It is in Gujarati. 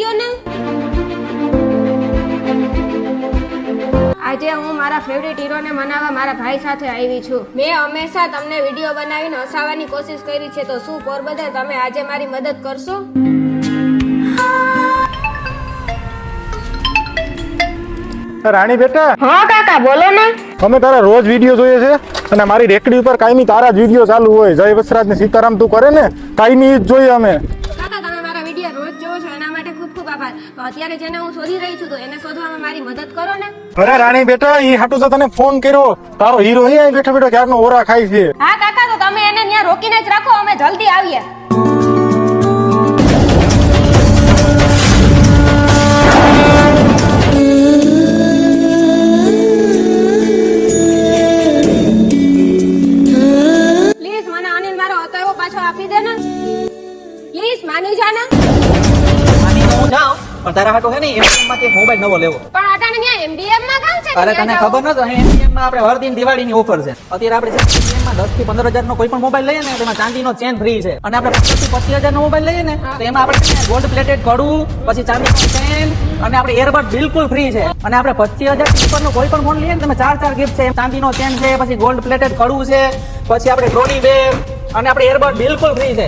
દો ને? આજે હું મારા ફેવરિટ હીરોને મનાવવા મારા ભાઈ સાથે આવી છું. મેં હંમેશા તમને વીડિયો બનાવીને હસાવવાની કોશિશ કરી છે તો શું પોરબંદર તમે આજે મારી મદદ કરશો? રાણી બેટા. હા કાકા બોલો ને. અમે તારા રોજ વીડિયો જોઈએ છે અને મારી રેકડી ઉપર કાયમી તારા જ વીડિયો ચાલુ હોય. જય વસરાજ ને સીતારામ તું કરે ને? કાયમી જ જોઈએ અમે. ખૂબ આભાર. તો અત્યારે જેને હું શોધી રહી છું તો એને શોધવામાં મારી મદદ કરો ને. અરે રાણી બેટા એ હાટુ તો તને ફોન કર્યો. તારો હીરો અહીં બેઠો બેઠો ક્યારનો ઓરા ખાય છે? હા કાકા તો તમે એને ત્યાં રોકીને જ રાખો અમે જલ્દી આવીએ. પ્લીઝ મને અનિલ મારો હતો એવો પાછો આપી દે ને. પ્લીઝ માની જા ને પણ તારા હાટુ હે ને એમબીએમમાં કે મોબાઈલ નવો લેવો. પણ અટાણે ત્યાં એમડીએમમાં કામ છે અરે તને ખબર નતો એમબીએમમાં આપણે હર દિન દિવાળીની ઓફર છે. અત્યારે આપણે એમબીએમમાં 10 થી 15000 નો કોઈ પણ મોબાઈલ લઈએ ને તો ચાંદી ચાંદીનો ચેન ફ્રી છે. અને આપણે 15 થી 25000 નો મોબાઈલ લઈએ ને તો એમાં આપણે ગોલ્ડ પ્લેટેડ કડું પછી ચાંદીનો ચેન અને આપણે એરબડ બિલકુલ ફ્રી છે. અને આપણે 25000 થી ઉપરનો કોઈ પણ ફોન લઈએ ને તમે ચાર ચાર ગિફ્ટ છે. ચાંદીનો ચેન છે પછી ગોલ્ડ પ્લેટેડ કડું છે પછી આપણે ટ્રોલી બેગ અને આપણે એરબડ બિલકુલ ફ્રી છે.